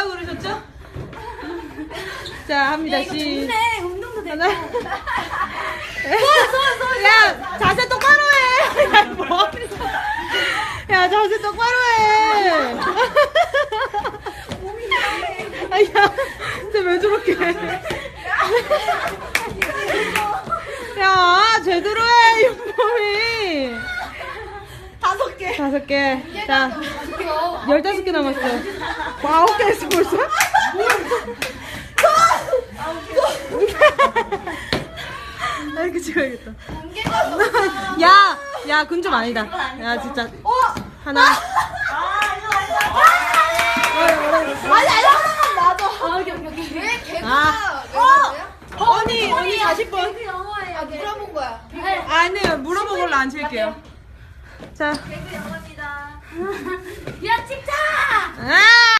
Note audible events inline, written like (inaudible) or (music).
뭐라고 그러셨죠? 자, 합니다. 시. 좋네. 운동도 되고. 하나. 야, 자세 똑바로 해. 야, 뭐 하는 거야. 야, 자세 똑바로 해. 아, 야, 진짜 왜 저렇게 해. 야, 제대로 해, 윤범이. 다섯 개. 다섯 개. 자, 열다섯 개 남았어. 와, 아홉 개 했어, 벌써? 아, 이렇게 찍어야겠다. 야, 야, 그건 좀 아니다. 야, 진짜. 하나. 아니, 아니, 하나만 놔줘. 아, 여기, 여기, 여기. 왜? 아. 어? 언니, 언니 40번. 개그 영어예요. 아, 물어본 거야. 아니요, 물어본 걸로 안 칠게요. 자. 개그 영어입니다. (laughs)